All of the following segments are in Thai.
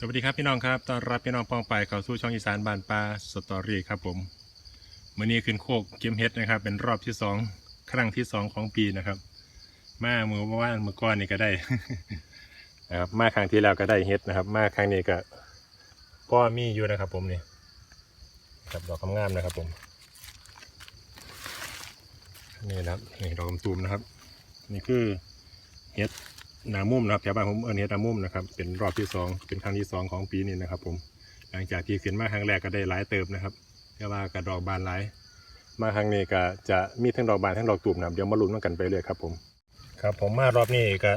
สวัสดีครับพี่น้องครับต้อนรับพี่น้องป้องไปเข้าสู่ช่องอีสานบานปลาสตอรี่ครับผมมื่อนี้ขึ้นโคกเกมเฮ็ดนะครับ เป็นรอบที่สองครั้งที่สองของปีนะครับ มาเมื่อวานเมื่อก่อนนี่ก็ได้นะครับมาครั้งที่แล้วก็ได้เฮ็ดนะครับ มาครั้งนี้ก็ก็มีอยู่นะครับ ผมนี่ครับดอกงามๆนะครับ ผม นี่นะครับนี่ดอกกำตูมนะครับ นี่คือเฮ็ด นามุ่มนะครับแถวบ้านผมเอินเฮ็ดหนามุ่มนะครับ เป็นรอบที่สองเป็นครั้งที่สองของปีนี้นะครับ ผม หลังจากที่ขึ้นมาครั้งแรกก็ได้หลายเติบนะครับแต่ว่ากระดอกบานหลาย มาครั้งนี้ก็จะมีทั้งดอกบานทั้งดอกตูมนะเดี๋ยวมาลุ้นกันไปเลยครับผม ครับ ผมมารอบนี้ก็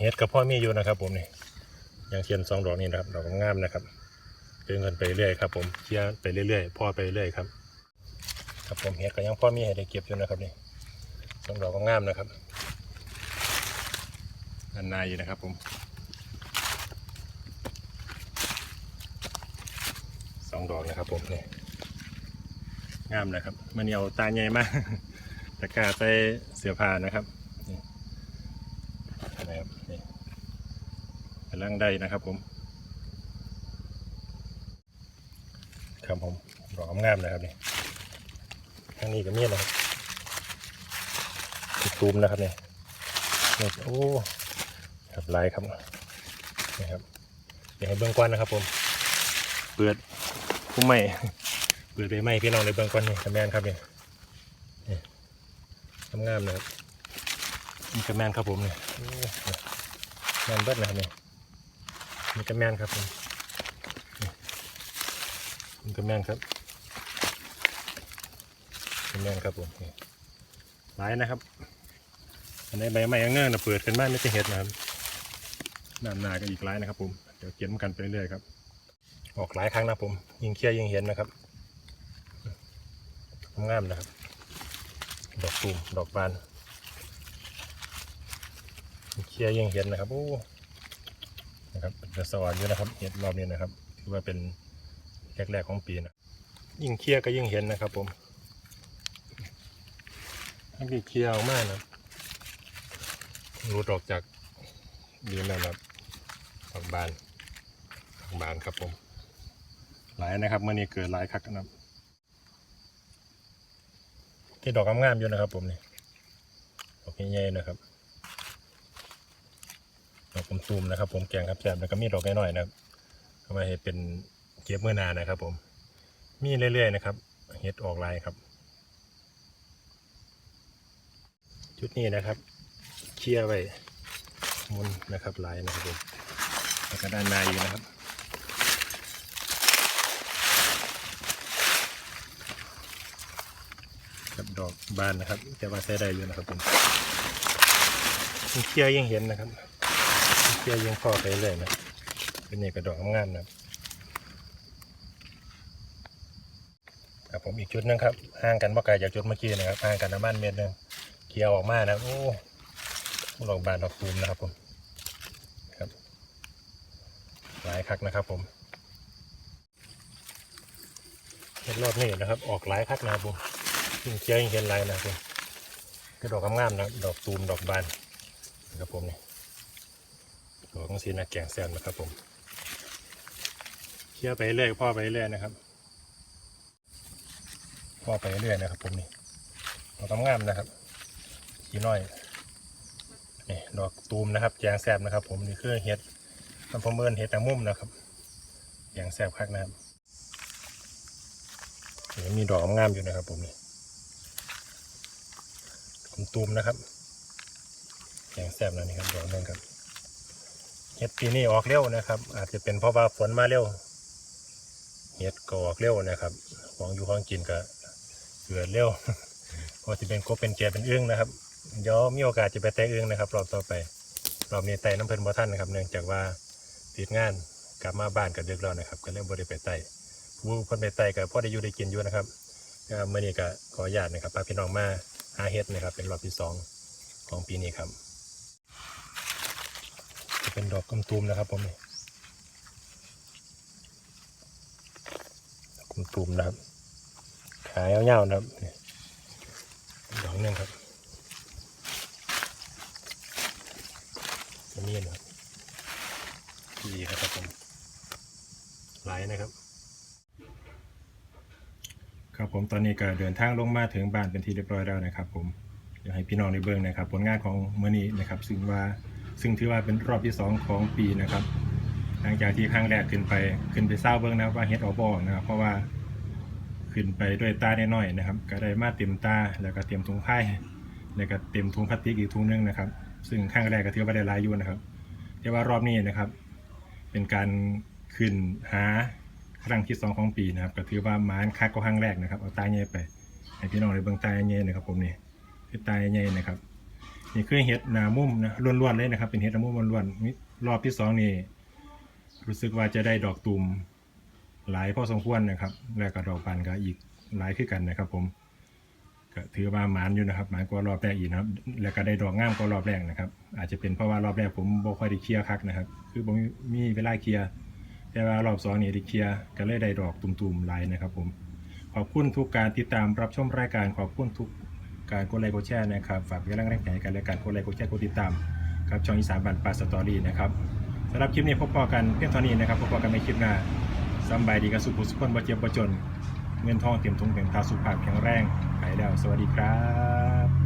เฮ็ดกับพ่อมีอยู่นะครับ ผมนี่อย่างเช่นสองดอกนี้นะครับดอกงามนะครับเดินกันไปเรื่อยครับ ผมเคลียไปเรื่อยๆพ่อไปเรื่อยครับ ครับผมเฮ็ดก็ยังพ่อมีให้ได้เก็บอยู่นะครับนี่สองดอกก็งามนะครับ อันนายอยู่นะครับผมสองดอกนะครับผมนี่งามนะครับมันเอาตาใหญ่มากตะกร้าใส่เสื้อผ้านะครับนี่นะครับนี่กำลังได้นะครับผมครับผมดอกงามๆนะครับนี่ข้างนี้ก็มีนะครับติดตูมนะครับนี่นี่โอ้ ครับไลค์ครับนี่ครับเดี๋ยวให้เบื้องก้อนนะครับผมเปิดผู้ใหม่เปิดไปไหมพี่น้องในเบื้องก้อนนี่กระแมนครับนี่นี่งามๆนะครับนี่กระแมนครับผมนี่โอ้แมนเบิดนะครับนี่นี่กระแมนครับผมนี่นี่กระแมนครับกระแมนครับผมนี่ไลค์นะครับอันนี้ใบไม้เงื่อนนะเปิดขึ้นมาไม่ใช่เห็ดนะครับ ด้านหน้าก็อีกหลายนะครับผมเดี๋ยวเก็บกันไปเรื่อยครับออกหลายครั้งนะผม ยิงเคี้ยยิงเห็นนะครับงามนะครับ ดอกตูมดอกบานเคี้ยยิงเห็นนะครับโอ้นะครับจะสว่างอยู่นะครับเห็ดรอบนี้นะครับถือว่าเป็นแรกๆของปีนะยิ่งเคี้ยก็ยิ่งเห็นนะครับ ผมทั้งที่เคี้ยวมากนะรูดออกจากดีนนะครับ ดอกบานดอกบานครับผม หลายนะครับเมื่อนี้เกิดหลายคักนะครับ ที่ดอกงามๆอยู่นะครับ ผมนี่ดอกใหญ่ๆนะครับดอกตูมๆนะครับ ผมแกงครับแซ่บแล้วก็มีดอกน้อยๆนะครับเอามาเห็ดเป็นเก็บเมื่อนานนะครับ ผม มีเรื่อยๆนะครับเห็ดออกลายครับชุดนี้นะครับ เคลียร์ไว้มุนนะครับลายนะครับผม แล้วก็ด้านในอยู่นะครับกับดอกบานนะครับแต่ว่าใช้ได้อยู่นะครับผมเคลียร์ยังเห็นนะครับเคลียร์ยังพอไปเลยนะเป็นนี่กระดอกงามนะครับครับผมอีกชุดหนึงครับห่างกันบ่ไกลจากจุดเมื่อกี้นะครับห่างกันประมาณเมตรหนึงเกี่ยวออกมานะโอ้ดอกบานดอกตูมนะครับผมครับ หลายคักนะครับผมเห็ดรอบนี้นะครับ ออกหลายคักนะครับผมยิ่งเกี่ยวยิ่งเห็นหลายนะครับผมคือดอกงามๆนะดอกตูมดอกบานนะครับผมนี่ดอกของสีนะแกงแซมนะครับผมเคี่ยวไปเรื่อยพ่อไปเรื่อยนะครับพ่อไปเรื่อยนะครับ ผมนี่ดอกงามนะครับสีน้อยนี่ดอกตูมนะครับแยงแซบนะครับ ผมนี่คือเห็ด มันผมเอินเห็ดแตะมุมนะครับแยงแซบคักนะครับนี่มีดอกงามอยู่นะครับ ผมนี่ตูมๆนะครับแยงแซบนะนี่ครับดอกนึงครับเห็ดปีนี้ออกเร็วนะครับ อาจจะเป็นเพราะว่าฝนมาเร็วเห็ดก็ออกเร็วนะครับของอยู่ของกินก็เกิดเร็วก็จะเป็นกบเป็นแกเป็นอึ้งนะครับเดี๋ยวมีโอกาสจะไปแตะอึ้งนะครับ รอบต่อไปรอบนี้ไต่น้ำเพลินบ่ท่านนะครับ เนื่องจากว่า ติดงานกลับมาบ้านกับเดึกแล้วนะครับก็เริ่มบริไปไต่ผู้คนไปไต่กับพ่อได้อยู่ได้กินอยู่นะครับก็เมื่อนี้ก็ขออนุญาตนะครับพาพี่น้องมาหาเฮ็ดนะครับ เป็นรอบที่สองของปีนี้ครับจะเป็นดอกกำตูมนะครับผมนี่กำตูมนะครับขายยาๆนะครับดอกนึงครับตัวนี้นะครับ ดีครับผมหลายนะครับ ครับผมตอนนี้ก็เดินทางลงมาถึงบ้านเป็นที่เรียบร้อยแล้วนะครับ ผมเดี๋ยวให้พี่น้องได้เบิ่งนะครับ ผลงานของเมื้อนี้นะครับ ซึ่งว่าซึ่งถือว่าเป็นรอบที่สองของปีนะครับ หลังจากที่ครั้งแรกขึ้นไปขึ้นไปเศร้าเบิ่งนะว่าเฮ็ดออบ่นะครับเพราะว่าขึ้นไปด้วยตาน้อยๆนะครับ ก็ได้มาเต็มตาแล้วก็เต็มถุงผ้าแล้วก็เต็มถุงพลาสติกอีกถุงนึงนะครับ ซึ่งครั้งแรกก็ถือว่าได้หลายอยู่นะครับแต่ว่ารอบนี้นะครับ เป็นการขึ้นหาครั้งที่สองของปีนะครับก็ถือว่าหมานคักก็ครั้งแรกนะครับเอาตายเย่ไปให้พี่น้องได้เบิ่งตาเย่นะครับผมนี่คือตายเย่นะครับนี่คือเห็ดหนามุ่มนะล้วนๆเลยนะครับ เป็นเห็ดหนามุ่มล้วนๆนี่รอบที่สองนี่รู้สึกว่าจะได้ดอกตุ่มหลายพอสมควรนะครับ แล้วก็ดอกบานก็อีกหลายขึ้นกันนะครับผม ก็ถือว่าหมานอยู่นะครับหมานกว่ารอบแรกอีกนะครับ แล้วก็ได้ดอกงามกว่ารอบแรกนะครับ อาจจะเป็นเพราะว่ารอบแรกผมบ่ค่อยได้เคลียร์คักนะครับ คือผมมีเวลาเคลียร์แต่ว่ารอบสองนี่ได้เคลียร์ก็เลยได้ดอกตุ่มๆลายนะครับ ผม ขอบคุณทุกการติดตามรับชมรายการขอบคุณทุกการกดไลค์กดแชร์นะครับฝากเป็นกำลังใจให้กันและการกดไลค์กดแชร์กดติดตามครับช่องอีสานบันปลาสตอรี่นะครับสำหรับคลิปนี้พบกันเพียงเท่านี้นะครับพบกันในคลิปหน้าสบายดีกับสุขสุขคนบ่เจ็บบ่จน เงินทองเตี่ยมทุงเต็มตาสุขภาพแข็งแรงไปแล้ว สวัสดีครับ